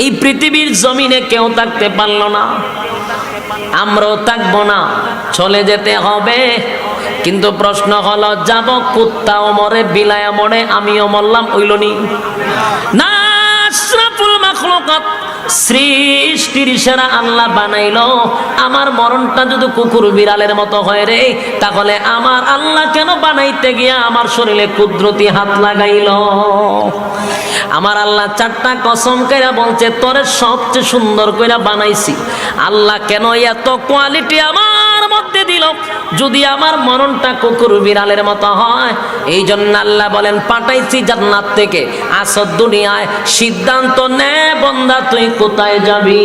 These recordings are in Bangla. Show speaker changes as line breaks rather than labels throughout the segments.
এই পৃথিবীর জমিনে কেউ থাকতে পারল না। আমরাও থাকব না, চলে যেতে হবে। কিন্তু প্রশ্ন হলো, যাব কুত্তা মরে বিলায় মরে আমিও মরলাম ওইলনি না, আশরাফুল মাখলুকাত। সৃষ্টির সেরা আল্লাহ বানাইলো। আমার মরণটা যদি কুকুর বিড়ালের মতো হয় রে, তাহলে আমার আল্লাহ কেন বানাইতে গিয়া আমার শরীরে কুদরতি হাত লাগাইল? আমার আল্লাহ চারটা কসম কইরা বলছে, তোরে সবচেয়ে সুন্দর কইরা বানাইছি। আল্লাহ কেন এত কোয়ালিটি আমার দিল যদি আমার মরণটা কুকুর বিড়ালের মতো হয় এই জন্য আল্লাহ বলেন, পাঠাইছি জান্নাত থেকে। আসর দুনিয়ায় সিদ্ধান্ত নে বন্দা, তুই কোথায় যাবি?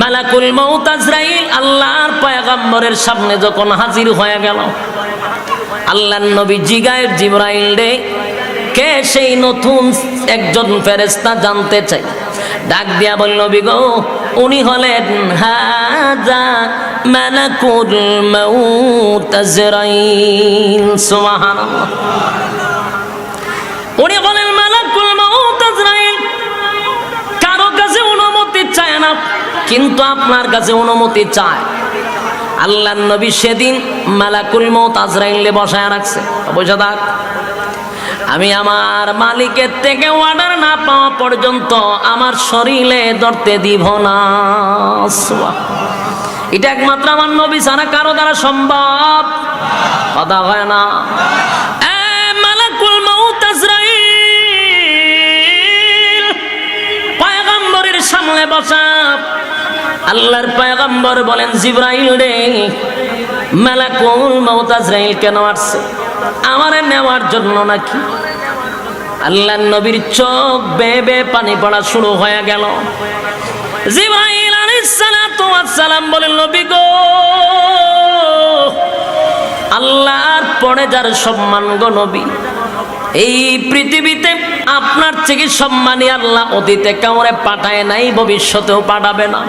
মালাকুল মৌত আজরাইল, আল্লাহর পয়গাম্বরের সামনে যখন হাজির হয়ে গেল আল্লাহ নবী জিগায় জিব্রাইল রে, কে সেই নতুন একজন ফেরেস্তা জানতে চাই ডাক দিয়া বলল, বিগো উনি হলেন হাজা মালাকুল মাউত আজরাইল, সুবহানাল্লাহ। উনি বলেন মালাকুল মাউত আজরাইল। কারও কাছে অনুমতি চায় না, কিন্তু আপনার কাছে অনুমতি চায়। আল্লাহ নবী সেদিন মালাকুল মৌত আজরাইলে বসায় রাখছে। বসে থাক আমি আমার মালিকের থেকে অর্ডার না পাওয়া পর্যন্ত আমার শরীরে ধরতে দিব না। এটা একমাত্র আমার নবী ছাড়া কারও দ্বারা সম্ভব। কথা হয় না। পয়গম্বরের সামনে আল্লাহর পয়গম্বর বলেন, জিব্রাইল রে, মালাকুল মৌত আজরাইল কেন আসছে? আমারে নেওয়ার জন্য নাকি? আল্লাহ নবীর চোখ বেবে পানি পড়া শুরু হয়ে গেল। আলাইহিস সালাতু সালাম বলেন নবী গো, আল্লাহর পরে যার সম্মান গো নবী, এই পৃথিবীতে আপনার থেকে সম্মানী আল্লাহ অতীতে কাউরে পাঠায় নাই, ভবিষ্যতেও পাঠাবে না।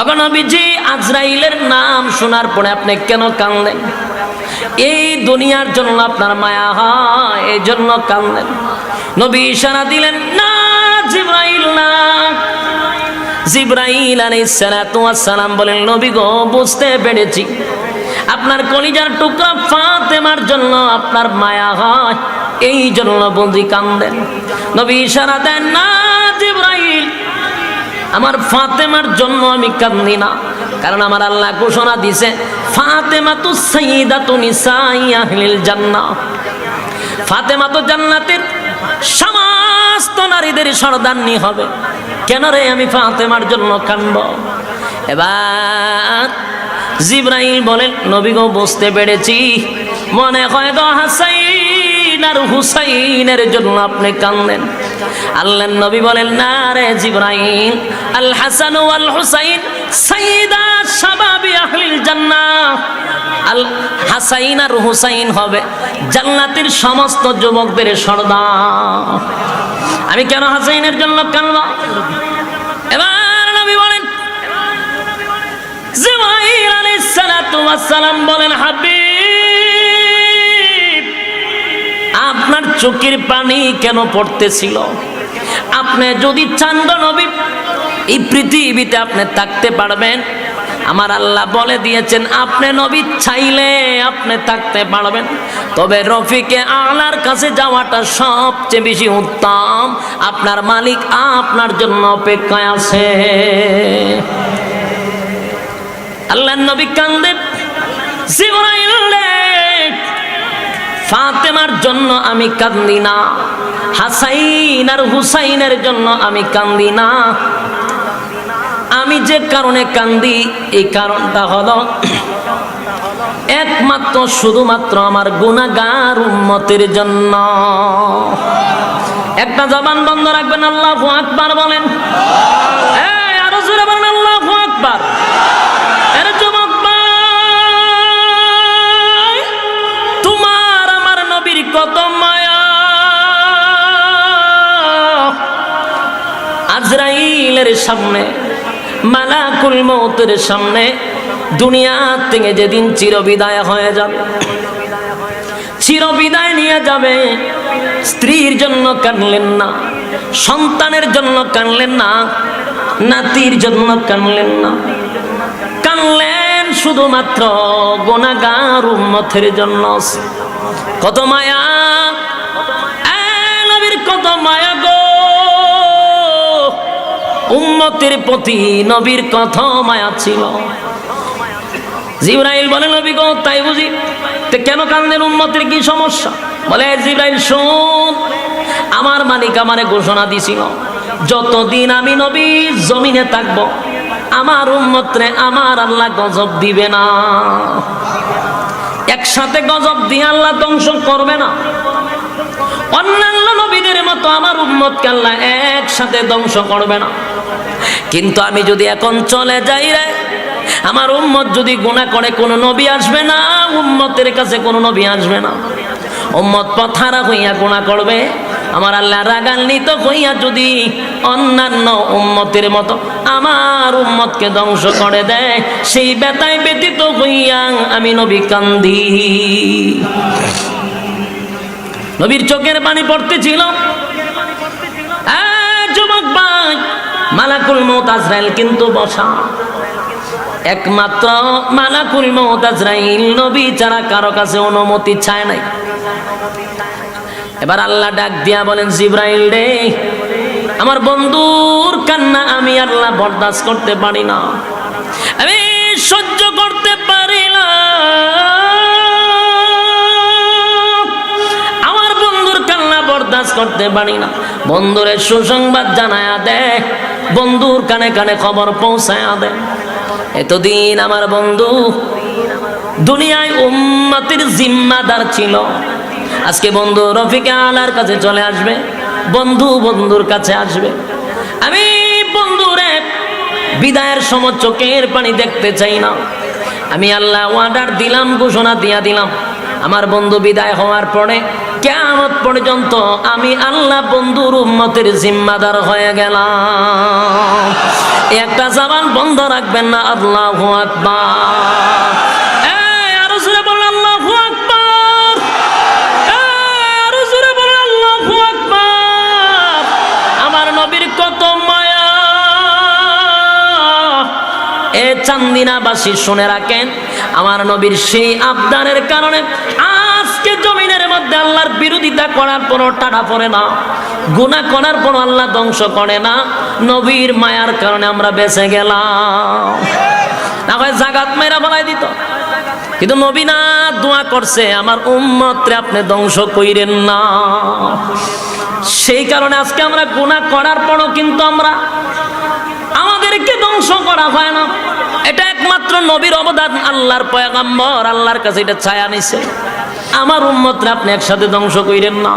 এখন নবীজি, আজরাইলের নাম শোনার পরে আপনি কেন কানলেন এই দুনিয়ার জন্য আপনার মায়া হয়, এই জন্য কানলেন নবী ইশারা দিলেন, না, জিব্রাইল না। জিব্রাইল সালাম বলেন, নবী গো, বুঝতে পেরেছি। আপনার কলিজার টুকরা ফাতেমার জন্য আপনার মায়া হয়, এই জন্য বন্দি কান্দেন নবী ইশারা দেন, না, জিব্রাইল, আমার ফাতেমার জন্য আমি কান্দি না। কারণ আমার আল্লাহ ঘোষণা দিছে ফাতেমা তো সাইদা তো নিসাই আহলিল জান্নাহ। ফাতেমা তো জান্নাতের সমস্ত নারীদের সরদান্নি হবে। কেন রে আমি ফাতেমার জন্য কানব এবার জিব্রাইল বলেন নবী গো পেরেছি। মনে হয় গো হাসাইন আর হুসাইনের জন্য আপনি কান্দেন। আল্লাহ নবী বলেন, না রে জিব্রাইল আল হাসান ওয়াল হুসাইন সাইদা শাবাবি আহলিল জান্নাহ। আল হাসাইন আর হুসাইন হবে জান্নাতের সমস্ত যুবকদের সর্দার। আমি কেন হাসাইনের জন্য কানব এবার নবী বলেন, জিব্রাইল আলাইহিস সালাতু ওয়াস সালাম বলেন, হাবিব আপনার চোখের পানি কেন পড়তেছিল? আপনি যদি চান গো নবী এই পৃথিবীতে আপনি থাকতে পারবেন। আমার আল্লাহ বলে দিয়েছেন আপনি নবী চাইলে আপনি থাকতে পারবেন। তবে রফিকে আলার কাছে যাওয়াটা সবচেয়ে বেশি উত্তম। আপনার মালিক আপনার জন্য অপেক্ষায় আছে। আল্লাহ নবী কান্দেন জিবরাইল রে, ফাতেমার জন্য আমি কান্দি না হাসাইন আর হুসাইনের জন্য আমি কান্দি না। আমি যে কারণে কান্দি এই কারণটা হলো একমাত্র শুধুমাত্র আমার গুনাগার উম্মতের জন্য। একটা জবান বন্ধ রাখবেন আল্লাহ আকবার বলেন। এই, আজরাইলের সামনে, মালাকুল মৌতের সামনে দুনিয়া থেকে যেদিন চিরবিদায় হয়ে যাবে, চিরবিদায় নিয়ে যাবে। স্ত্রীর জন্য কানলেন না, সন্তানের জন্য কানলেন না, নাতির জন্য কানলেন না। কানলেন শুধুমাত্র গোনাগার উম্মতের জন্য। কত মায়া উম্মতের প্রতি নবীর কত মায়া ছিল। জিব্রাইল বলে, নবী গো, তাই বুঝি? তো কেন কান্দেন উম্মতের কি সমস্যা? বলে জিব্রাইল, শুন, আমার মালিক আমারে ঘোষণা দিছিল, যতদিন আমি নবী জমিনে থাকব, আমার উম্মতরে আমার আল্লাহ গজব দিবে না। একসাথে গজব দিয়ে আল্লাহ ধ্বংস করবে না। অন্যান্য নবীদের মতো আমার উম্মতকে আল্লাহ একসাথে ধ্বংস করবে না। কিন্তু আমি যদি এখন চলে যাই রে, আমার উম্মত যদি গুণা করে, কোনো নবী আসবে না, উম্মতের কাছে কোনো নবী আসবে না। উম্মত পথারা হইয়া গুণা করবে, আমার আল্লাহ রাগান্বিত হইয়া যদি অন্যান্য উম্মতের মতো আমার উম্মতকে ধ্বংস করে দেয়, সেই বেতায় ব্যতীত হইয়া আমি নবী কান্দি। নবীর চোখের পানি পড়তেছিল মালাকুল মৌত আজরাইল কিন্তু বসা। একমাত্র মালাকুল মৌত আজরাইল নবী ছাড়া কারও কাছে অনুমতি চায় নাই। এবার আল্লাহ ডাক দিয়া বলেন, জিব্রাইল রে, আমার বন্ধুর কান্না আমি আল্লাহ বরদাস্ত করতে পারি না। আমি সহ্য করতে পারি না। আমার বন্ধুর কান্না বরদাস্ত করতে পারি না। বন্ধুরের সুসংবাদ জানায়া দে বন্ধুর কানে কানে খবর পৌঁছায়া দে। এতদিন আমার বন্ধু দুনিয়ায় উম্মতির জিম্মাদার ছিল। আজকে বন্ধু রফিকে আলার কাছে চলে আসবে, বন্ধু বন্ধুর কাছে আসবে। আমি বন্ধুরে বিদায়ের সময় চোখের পানি দেখতে চাই না। আমি আল্লাহ অর্ডার দিলাম, ঘোষণা দিয়া দিলাম। আমার বন্ধু বিদায় হওয়ার পরে কেমত পর্যন্ত আমি আল্লাহ বন্ধুর উম্মতের জিম্মাদার হয়ে গেলাম। একটা জাবান বন্ধ রাখবেন না, আল্লাহ চান্দিনাবাসী, শুনে রাখেন, আমার নবীর সেই আবদারের কারণে মধ্যে আল্লাহর বিরোধিতা করার পরও টাটা পড়ে না গুণা করার পর আল্লাহ ধ্বংস করে না, নবীর মায়ার কারণে আমরা বেঁচে গেলাম। না জাগাত মেরা বলাই দিত। কিন্তু নবী না দোয়া করছে, আমার উম্মতরে আপনি ধ্বংস কইরেন না। সেই কারণে আজকে আমরা গুণা করার পরও কিন্তু আমরা আমাদেরকে ধ্বংস করা হয় না। এটা একমাত্র নবীর অবদান, আল্লাহর পয়গাম্বর আল্লাহর কাছে এটা ছায়া নিছে। আমার উম্মতরে আপনি একসাথে ধ্বংস কইরেন না।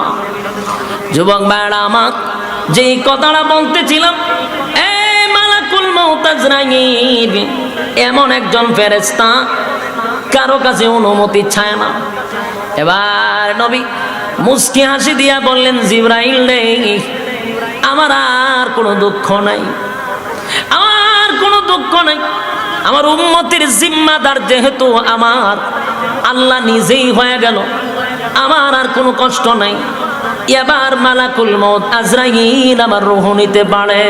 যুবক ভাইরা আমার যেই কথাটা বলতেছিলাম এমন একজন ফেরেস্তা কারও কাছে অনুমতি ছায় না। এবার নবী মুস্কি হাসি দিয়া বললেন, জিব্রাইল রে, আমার আর কোনো দুঃখ নাই। আমার কোনো দুঃখ নাই। আমার উন্মতির জিম্মাদার যেহেতু আমার আল্লাহ নিজেই হয়ে গেল। আমার আর কোনো কষ্ট নাই। এবার মালাকুল মত আজরাইল আমার রুহ নিতে পারে।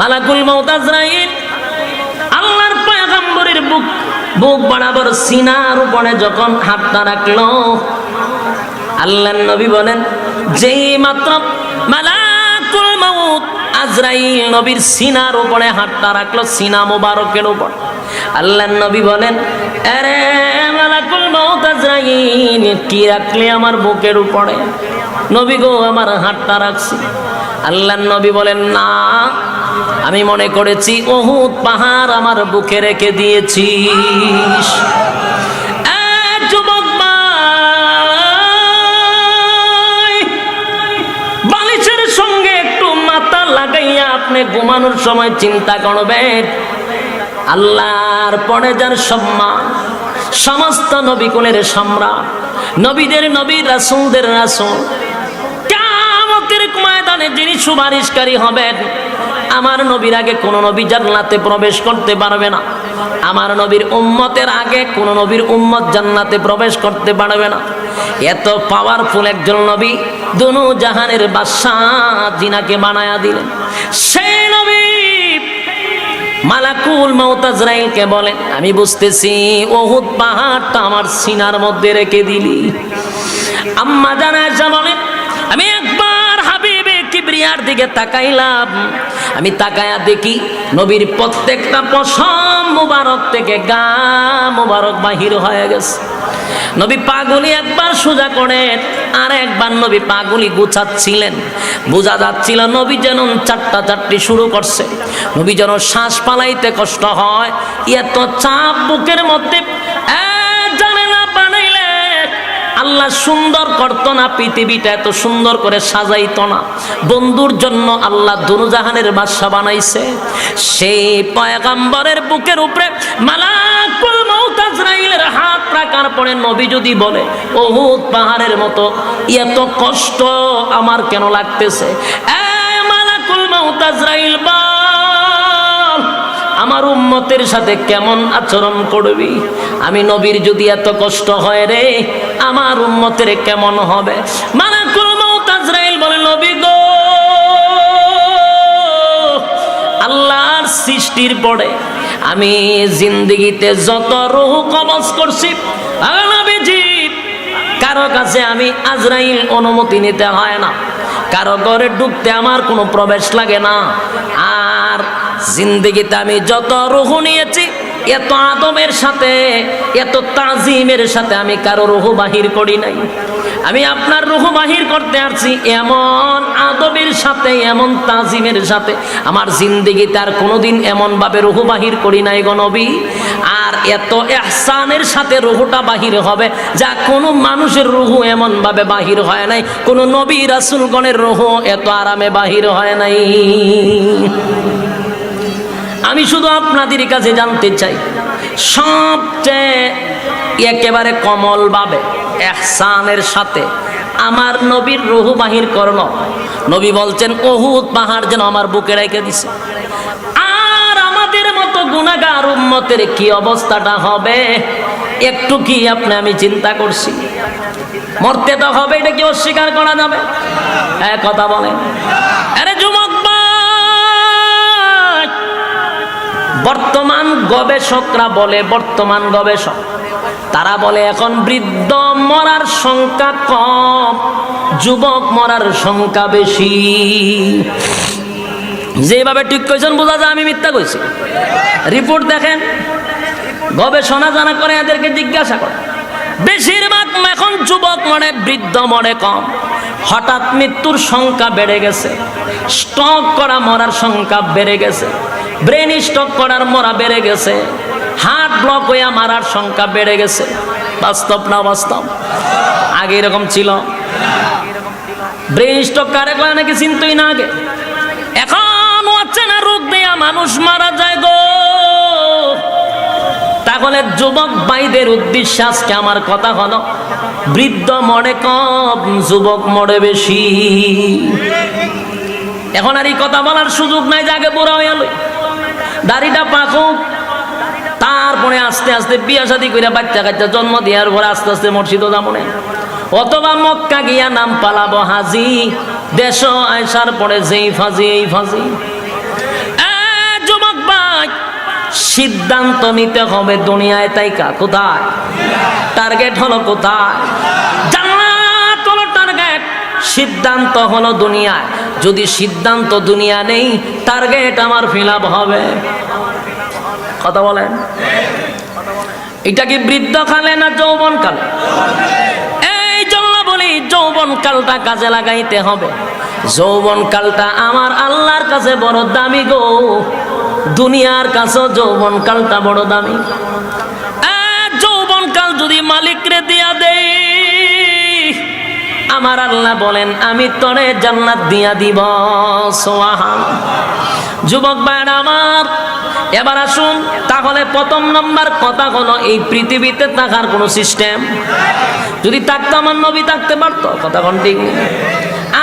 মালাকুল মত আজরাইল আল্লাহর পয়গম্বরের বুক বুক বরাবর সিনার উপরে যখন হাতটা রাখল, আল্লাহ নবী বলেন, যেই মাত্র মালাকুল মাউত আজরাইল নবীর সিনার উপরে হাতটা রাখল, সিনা মোবারকের উপর। আল্লাহ নবী বলেন কি রাখলে আমার বুকের উপরে? নবী গো আমার হাতটা রাখছি। আল্লাহ নবী বলেন না আমি মনে করেছি ওহুদ পাহাড় আমার বুকে রেখে ভাই, বালিশের সঙ্গে একটু মাথা লাগাইয়া আপনি ঘুমানোর সময় চিন্তা করবেন। আল্লাহর পরে যার সম্মান, সমস্ত নবীকুলের সম্রাট, নবীদের নবী, রাসুলদের রাসুল কামতের ময়দানে যিনি সুপারিশকারী হবেন, আমার নবীর আগে কোন নবী জান্নাতে প্রবেশ করতে পারবে না। আমার নবীর উম্মতের আগে কোন নবীর উম্মত জান্নাতে প্রবেশ করতে পারবে না। এত পাওয়ারফুল একজন নবী, দুনু জাহানের বাদশাহ জিনাকে বানায়া দিলেন। সেই মালাকুল মাউতাজরাইলকে বলেন, আমি বুঝতেছি ওহুদ পাহাড়টা আমার সিনার মধ্যে রেখে দিলি। আম্মা জানাজা বলেন, আমি একবার হাবিবে কিবরিয়ার দিকে তাকাইলাম। আমি তাকায়া দেখি নবীর প্রত্যেকটা পশম মুবারক থেকে গা মুবারক বাহির হয়ে গেছে। নবী পাগুলি একবার সোজা করে আর একবার নবী পাগুলি গুছাচ্ছিলেন। বোঝা যাচ্ছিল নবী যেন চারটা চারটি শুরু করছে। নবী যেন শ্বাস পালাইতে কষ্ট হয়। এত চাপ বুকের মধ্যে আল্লাহ সুন্দর করতো না, পৃথিবীটা এত সুন্দর করে সাজাইতো না। বন্ধুর জন্য আল্লাহ দুরুজাহানের বাদশা বানাইছে। সেই পয়গাম্বরের বুকের উপরে মালাকুল মউত আজরাইলের হাত রাখার পরে নবী যদি বলে, ওহুদ পাহাড়ের মতো, এত কষ্ট আমার কেন লাগতেছে? এ মালাকুল মউত আজরাইল বল আমার উম্মতের সাথে কেমন আচরণ করবি? আমি নবীর যদি এত কষ্ট হয় রে, আমার উম্মতের কেমন হবে? মানে আজরাইল বলে, নবী গো, আল্লাহর সৃষ্টির পরে আমি জিন্দগিতে যত রুহ কবজ করছি কারও কাছে আমি আজরাইল অনুমতি নিতে হয় না। কারও ঘরে ঢুকতে আমার কোনো প্রবেশ লাগে না। আর জিন্দগিতে আমি যত রুহু নিয়েছি, এত আদমের সাথে, এত তাজিমের সাথে আমি কারও রুহু বাহির করি নাই। আমি আপনার রুহু বাহির করতে আসছি, এমন আদবের সাথে, এমন তাজিমের সাথে। আমার জিন্দগিতে আর কোনোদিন এমনভাবে রুহু বাহির করি নাই গনবী আর এত এহসানের সাথে রুহুটা বাহির হবে, যা কোনো মানুষের রুহু এমনভাবে বাহির হয় নাই, কোনো নবী রাসুলগণের রুহু এত আরামে বাহির হয় নাই। আমি শুধু আপনাদের কাছে জানতে চাই। সবচেয়ে একেবারে কমল ভাবে এহসানের সাথে আমার নবীর রুহু বাহির করল। নবী বলছেন অহুদ পাহাড় যেন আমার বুকে রেখে দিছে। আর আমাদের মতো গুণাগার উম্মতের কি অবস্থাটা হবে? একটু কি আপনি আমি চিন্তা করছি। মরতে তো হবে, এটা কি অস্বীকার করা যাবে? হ্যাঁ কথা বলেন। আরে, যুবক বর্তমান গবেষকরা বলে, বর্তমান গবেষক। তারা বলে, এখন বৃদ্ধ মরার সংখ্যা কম, যুবক মরার সংখ্যা বেশি। যেভাবে ঠিক কইছেন, বোঝা যায় আমি মিথ্যা কইছি। রিপোর্ট দেখেন, গবেষণা জানা করে, এদেরকে জিজ্ঞাসা করে বেশিরভাগ এখন যুবক মরে, বৃদ্ধ মরে কম। হঠাৎ মৃত্যুর সংখ্যা বেড়ে গেছে। স্টক করা মরার সংখ্যা বেড়ে গেছে। ব্রেন স্টক করার মরা বেড়ে গেছে। হার্ট ব্লক হয়ে মারার সংখ্যা বেড়ে গেছে। বাস্তব না বাস্তব? আগে এরকম ছিল। ব্রেন স্টক কারে কয়? নাকি চিন্তই না আগে। এখন হচ্ছে না রোগ দেয়া মানুষ মারা যায় গো। তাহলে যুবক ভাইদের উদ্দেশ্যে আজকে আমার কথা হলো, বৃদ্ধ মরে কম, যুবক মরে বেশি। এখন আর এই কথা বলার সুযোগ নাই যে আগে বুড়া হয়ে দাড়িটা পাকুক তারপরে আস্তে আস্তে বিয়া শাদি করে বাচ্চা কাচ্চা জন্ম দেওয়ার পরে আস্তে আস্তে মসজিদও যাব না। অথবা মক্কা গিয়া নাম পালাবো হাজি, দেশ আয়সার পরে যেই ফাজি, এই ফাজি। সিদ্ধান্ত নিতে হবে দুনিয়ায় তাই কা? কোথায়? টার্গেট হলো কোথায়? টার্গেট সিদ্ধান্ত হলো দুনিয়ায়। যদি সিদ্ধান্ত দুনিয়া নেই টার্গেট আমার ফিল হবে। কথা বলেন? এটা কি বৃদ্ধ কালে না যৌবন কালে এই জন্য বলি যৌবন কালটা কাজে লাগাইতে হবে। যৌবন কালটা আমার আল্লাহর কাছে বড় দামি গো। দুনিয়ার কাছেও যৌবন কালটা বড় দামি। যৌবন কাল যদি মালিকরে দিয়া দেই, আমার আল্লাহ বলেন, আমি তরে জান্নাত দিয়া দিব। সোয়াহান যুবক ভাইরা আমার, এবার আসুন, তাহলে প্রথম নম্বর কথা হলো, এই পৃথিবীতে থাকার কোনো সিস্টেম। যদি থাকতো, আমার নবী থাকতে পারতো, কথা কোন ঠিক?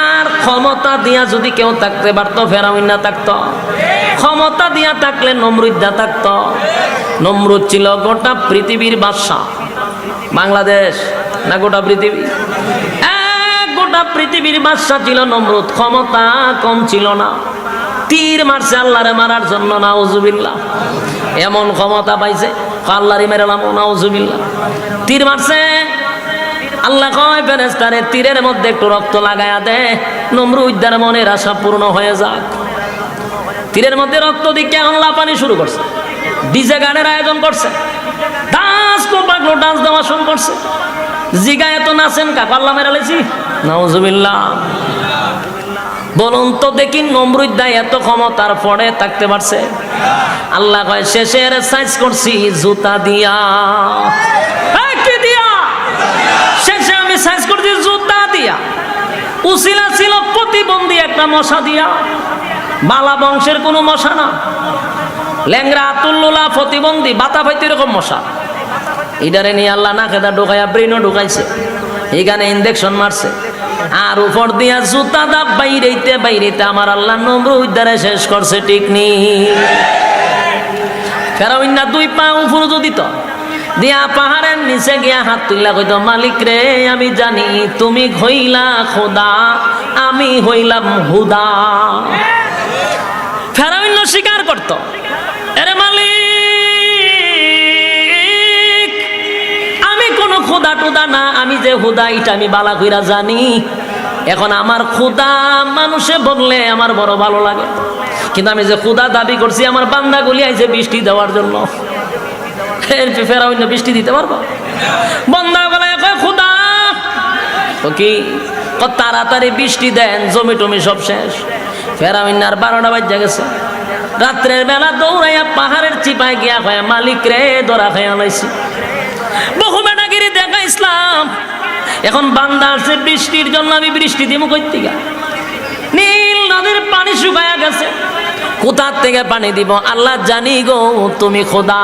আর ক্ষমতা দিয়া যদি কেউ থাকতে পারতো, ফেরাউন না থাকতো। ক্ষমতা দিয়া থাকলে নমরুদ্দা থাকতো। নমরুদ ছিল গোটা পৃথিবীর বাদশা বাংলাদেশ না গোটা পৃথিবী? গোটা পৃথিবীর বাদশা ছিল নমরুদ। ক্ষমতা কম ছিল না। তীর মারছে আল্লাহরে মারার জন্য, নাউজুবিল্লাহ। এমন ক্ষমতা পাইছে আল্লাহরে মেরালাম নাউজুবিল্লাহ। তীর মারছে। আল্লাহ কয় ফেরেস্তারে তীরের মধ্যে একটু রক্ত লাগায়া দে। নমরুদ্দার মনের আশা পূর্ণ হয়ে যাক। তীরের মধ্যে রক্ত দিকে আল্লাহ পানি শুরু করছে? ডিজে গানের আয়োজন করছে। ডান্স তো পাগলো ডান্স দেওয়া শুরু করছে। জিগা এত নাচেন কা পাল্লা মেরা লেছি। নাউজুবিল্লাহ। বলুন তো দেখি নমরুদ্দা এত ক্ষমতার পরে থাকতে পারছে। আল্লাহ কয়, শেষের সাইজ করছি জুতা দিয়া। দিয়া? শেষে আমি সাইজ করছি জুতা দিয়া। উসিলা ছিল প্রতিবন্ধী একটা মশা দিয়া। বালা বংশের কোনো মশা না। ল্যাংরা আতুল্লুলা প্রতিবন্ধী, বাতা ফাইতে এরকম মশা। ইডারে নিয়ে আল্লাহ না খেদা ঢুকাইয়া ব্রেনও ঢুকাইছে। এখানে ইঞ্জেকশন মারছে। আর উপর দিয়া জুতা দা বাইরেতে বাইরেতে আমার আল্লাহ নম্র উদ্ধারে শেষ করছে, ঠিক নি। ফেরাউন্না দুই পা উপর যদি তো। দিয়া পাহাড়ের নিচে গিয়া হাত তুললা কইত, মালিক রে, আমি জানি তুমি হইলা খোদা, আমি হইলাম হুদা। ফেরাউন্ন স্বীকার করত। মালিক, আমি খোদা না, আমি যে হুদা আমি বালা কইরা জানি। এখন আমার মানুষে বললে আমার বড় ভালো লাগে। কিন্তু আমি যে দাবি করছি, আমার আইছে বৃষ্টি দেওয়ার জন্য। এর ফেরা অন্য বৃষ্টি দিতে পারব? বন্দা গলায় কয় তো কি? তাড়াতাড়ি বৃষ্টি দেন, জমি টমি সব শেষ। ফেরামিনার বারোটা বাজে গেছে। রাত্রের বেলা দৌড়াইয়া পাহাড়ের চিপায় গিয়া হয় মালিক রে ধরা খাইয়া লাইছি বহু বেটাগিরি দেখা ইসলাম। এখন বান্দা আছে বৃষ্টির জন্য আমি বৃষ্টি দিব কইতিকা নীল নদীর পানি শুকায়া গেছে। কোথার থেকে পানি দিব? আল্লাহ জানি গো, তুমি খোদা,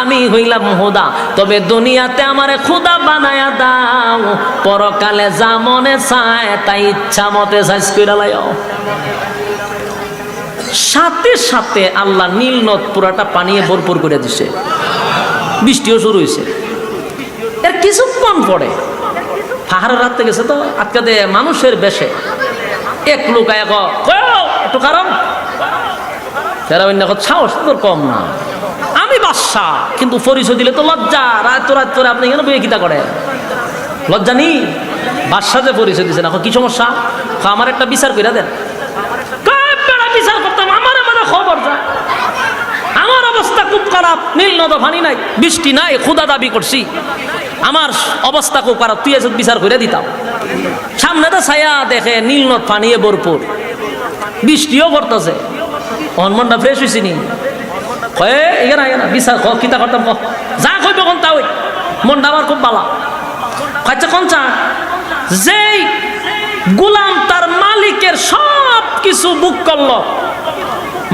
আমি হইলাম হোদা তবে দুনিয়াতে আমারে খোদা বানায়া দাও। পরকালে যা মনে চায়, তাই ইচ্ছা মতে সাইজ করে লাইও। সাথে সাথে আল্লাহ নীল নদ পুরাটা পানিয়ে ভরপুর করে দিছে। বৃষ্টিও শুরু হয়েছে এর কিছুক্ষণ পরে পাহাড়ের রাখতে গেছে তো আজকাতে মানুষের বেশে। এক লোক এক একটু কারণ? ফেরাবিন দেখো সাহস তোর কম না। আমি বাদশা কিন্তু পরিচয় দিলে তো লজ্জা। রাত রাত করে আপনি কেন বইয়ে কিতা করে লজ্জা নি বাদশা যে পরিচয় দিছে না কি সমস্যা? আমার একটা বিচার করে দেন কয়, বেড়া বিচার করতাম আমার মানে খবর যায় আমার খারাপ নীল পানি নাই, বৃষ্টি নাই খুদা দাবি করছি। আমার অবস্থা খুব খারাপ, তুই এসে বিচার করে দিতাম। সামনে তো ছায়া দেখে নীল নদ পানিয়ে ভরপুর। বৃষ্টিও পড়তেছে। মনটা ফ্রেশ হয়েছি নি। এখানে বিচার ক, কিতা করতাম ক। যা কইব কোন তা ওই মনটা আমার খুব ভালো আচ্ছা কোন চা? যেই গুলাম তার মালিকের সব কিছু বুক করল।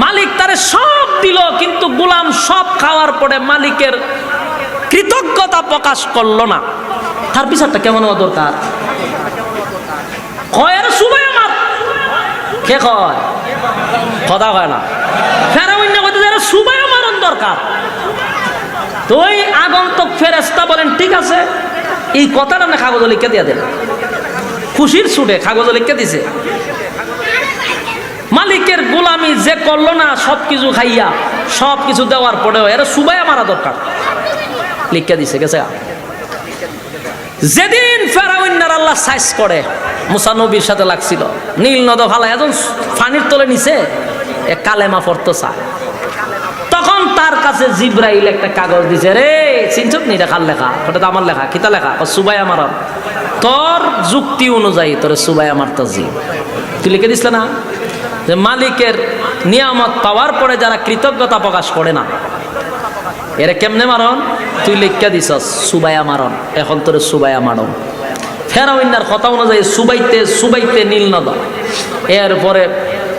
মালিক তারে সব দিল, কিন্তু গুলাম সব খাওয়ার পরে মালিকের কৃতজ্ঞতা প্রকাশ করল না। তার বিচারটা কেমন হওয়া দরকার? কয়ের সুবাই আমার। কে কয়? কথা কয় না। মারণ দরকার। ফেরেস্তা বলেন, ঠিক আছে, এই কথাটা দিয়ে খুশির ছুটে কাগজ লিখে দিছে। মালিকের গোলামি যে করল না সব কিছু খাইয়া সব কিছু দেওয়ার পরেও এরা সুবাই মারা দরকার। লিখে দিছে, গেছে? যেদিন ফেরাউন্নার আল্লাহ সাইজ করে মুসানবীর সাথে লাগছিল। নীল নদ ভালা এখন ফানির তলে নিছে, এ কালেমা পড়তো চায় তখন তার কাছে জিব্রাইল একটা কাগজ দিছে, রে চিনছত নি কার লেখা? ওটা তো আমার লেখা, কিতা লেখা? সুবাই আমার তোর যুক্তি অনুযায়ী তোর সুবাই আমার তো জি তুই লিখে? দিছিল না যে মালিকের নিয়ামত পাওয়ার পরে যারা কৃতজ্ঞতা প্রকাশ করে না, এরা কেমনে মারন তুই লিখা দিস সুবাইয়া মারন এখন তোর সুবাইয়া মারন ফেরাউন্নার কথা অনুযায়ী সুবাইতে সুবাইতে নীল নদ। এরপরে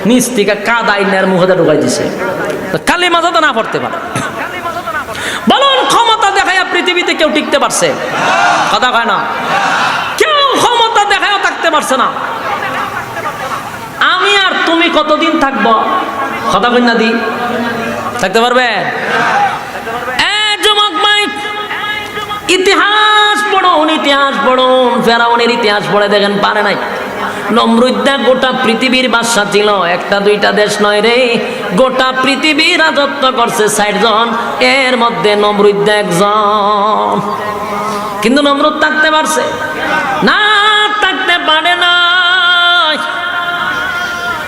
নিচ থেকে কাদা আইনার মুখে ঢুকাই দিছে। কালী মাজা তো না পড়তে পারে। বলুন, ক্ষমতা দেখায় পৃথিবীতে কেউ টিকতে পারছে? কথা কয় না। কেউ ক্ষমতা দেখায়ও থাকতে পারছে না। আমি আর তুমি কতদিন থাকব? কথা কই না দি। থাকতে পারবে? ইতিহাস পড়ুন ইতিহাস পড়ুন। ফেরাউনের ইতিহাস পড়ে দেখেন, পারে নাই। নমরুদ্দা গোটা পৃথিবীর বাদশা ছিল, একটা দুইটা দেশ নয় রে। গোটা পৃথিবী রাজত্ব করছে ষাট জন, এর মধ্যে নমরুদ্দা একজন। কিন্তু নমরুদ থাকতে পারছে। না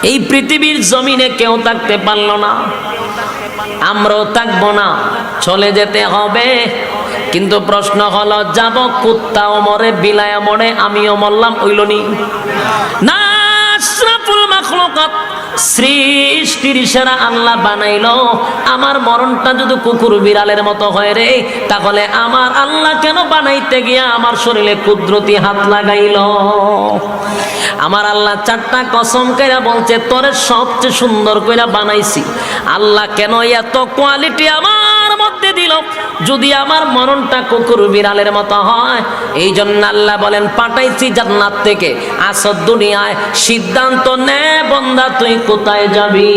এই পৃথিবীর জমিনে কেউ থাকতে পারল না। আমরাও থাকব না, চলে যেতে হবে। কিন্তু প্রশ্ন হল, যাব কুত্তাও মরে বিলায় মরে আমিও মরলাম ওইলনি না, আশরাফুল মাখলুকাত সৃষ্টির সেরা আল্লাহ বানাইলো। আমার মরণটা যদি কুকুর বিড়ালের মতো হয় রে, তাহলে আমার আল্লাহ কেন বানাইতে গিয়া আমার শরীরে কুদরতি হাত লাগাইলো? আমার আল্লাহ চারটা কসম কইরা বলছে, তোরে সবচেয়ে সুন্দর কইরা বানাইছি। আল্লাহ কেন এত কোয়ালিটি আমার দিল। যদি আমার মরণটা কুকুর বিড়ালের মতো হয়, এই জন্য আল্লাহ বলেন, পাঠাইছি জান্নাত থেকে। আসর দুনিয়ায় সিদ্ধান্ত নে বন্ধা তুই কোথায় যাবি?